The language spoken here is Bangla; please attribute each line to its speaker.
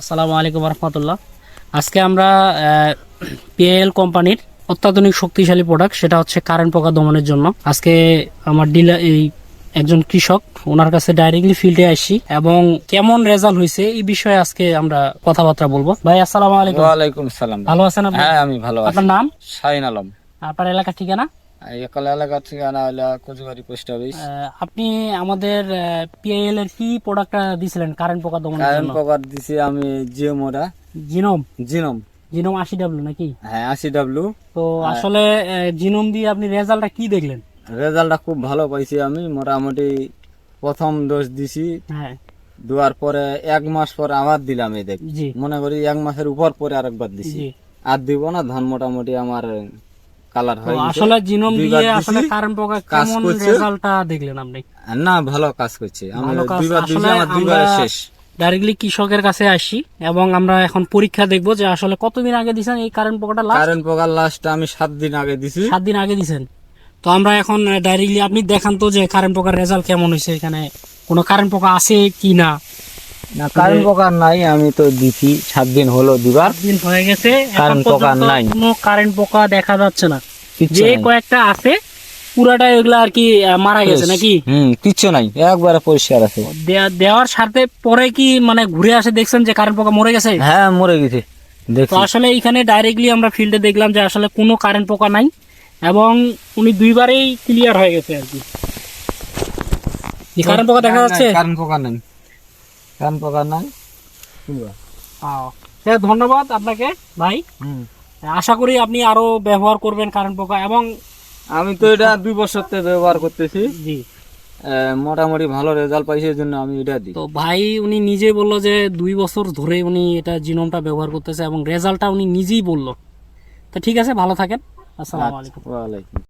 Speaker 1: আসসালামু আলাইকুম রহমতুল্লাহ আজকে আমরা পিএল কোম্পানির অত্যাধুনিক শক্তিশালী প্রোডাক্ট সেটা হচ্ছে কারেন্ট পোকা দমনের জন্য। আজকে আমার ডিলার এই একজন কৃষক ওনার কাছে ডাইরেক্টলি ফিল্ডে আসি এবং কেমন রেজাল্ট হয়েছে এই বিষয়ে আজকে আমরা কথাবার্তা বলব। ভাই আসসালামু আলাইকুম।
Speaker 2: ওয়ালাইকুম সালাম
Speaker 1: ভালো আছেন আপনি?
Speaker 2: হ্যাঁ আমি ভালো আছি।
Speaker 1: আপনার নাম?
Speaker 2: শাহিন আলম।
Speaker 1: আপনার এলাকা ঠিকানা?
Speaker 2: একাল ঠিকানা হলো কোচবাড়ি পোস্ট অফিস
Speaker 1: আপনি আমাদের পিএল এর কি প্রোডাক্টটা দিছিলেন? কারেন্ট পোকা দমনের
Speaker 2: কারেন্ট পকার দিছি আমি জিও মোড়া
Speaker 1: জিনোম
Speaker 2: জিনম
Speaker 1: জিনোম আশি ডাব্লু নাকি?
Speaker 2: হ্যাঁ আশি ডাব্লু
Speaker 1: তো আসলে জিনোম দিয়ে আপনি রেজাল্টটা কি দেখলেন?
Speaker 2: রেজাল্টটা খুব ভালো পাইছি আমি। মোটামুটি প্রথম ডোজ দিছি।
Speaker 1: হ্যাঁ।
Speaker 2: দেওয়ার পরে এক মাস পরে আবার দিলাম এই দেখ। মনে করি এক মাসের উপর পরে আরেকবার দিছি। আর দিব না ধান মোটামুটি আমার কালার হয়ে
Speaker 1: আসলে জিনোম দিয়ে আসলে পোকা কেমন রেজাল্টটা দেখলেন আপনি?
Speaker 2: না ভালো কাজ করছে। আমি
Speaker 1: ভালো কাজ।
Speaker 2: দুইবার আমার দুইবার শেষ।
Speaker 1: ডাইরেক্টলি কৃষকের কাছে আসি এবং আমরা এখন পরীক্ষা দেখব যে আসলে কতদিন আগে দিছেন এই কারেন্ট পোকাটা লাস্ট
Speaker 2: কারেন্ট পোকার লাস্ট আমি সাত দিন আগে দিছি।
Speaker 1: সাত দিন আগে দিছেন। তো আমরা এখন ডাইরেক্টলি আপনি দেখান তো যে কারেন্ট পোকার রেজাল্ট কেমন হয়েছে এখানে। কোনো কারেন্ট পোকা আছে কি না?
Speaker 2: না কারেন্ট পোকার নাই আমি তো দিছি সাত দিন হলো দিবার।
Speaker 1: দিন হয়ে গেছে
Speaker 2: কারেন্ট পোকা নাই।
Speaker 1: কোনো কারেন্ট পোকা দেখা যাচ্ছে না। যে কয়েকটা আছে পুরাটা এগুলা আর কি মারা গেছে নাকি?
Speaker 2: হুম কিচ্ছু নাই একবারে পরিষ্কার আছে।
Speaker 1: দেওয়ার সাথে পরে কি মানে ঘুরে আসে দেখছেন যে কারেন্ট পোকা মরে গেছে?
Speaker 2: হ্যাঁ মরে গেছে
Speaker 1: তো আসলে এখানে ডাইরেক্টলি আমরা ফিল্ডে দেখলাম যে আসলে কোনো কারেন্ট পোকা নাই এবং উনি দুইবারেই ক্লিয়ার হয়ে গেছে আর কি। কারেন্ট পোকা দেখা যাচ্ছে?
Speaker 2: কারেন্ট পোকা নাই। কারেন্ট পোকা নাই।
Speaker 1: হ্যাঁ, ধন্যবাদ আপনাকে ভাই।
Speaker 2: হুম।
Speaker 1: আশা করি আপনি আরও ব্যবহার করবেন কারেন্ট পোকা এবং
Speaker 2: আমি তো এটা দুই বছর থেকে ব্যবহার করতেছি।
Speaker 1: জি।
Speaker 2: মোটামুটি ভালো রেজাল্ট পাইছে এই জন্য আমি এটা দিই।
Speaker 1: তো ভাই উনি নিজে বলল যে দুই বছর ধরে উনি এটা জিনোমটা ব্যবহার করতেছে এবং রেজাল্টটা উনি নিজেই বলল। তো ঠিক আছে ভালো থাকেন। আসসালামু আলাইকুম।
Speaker 2: ওয়ালাইকুম।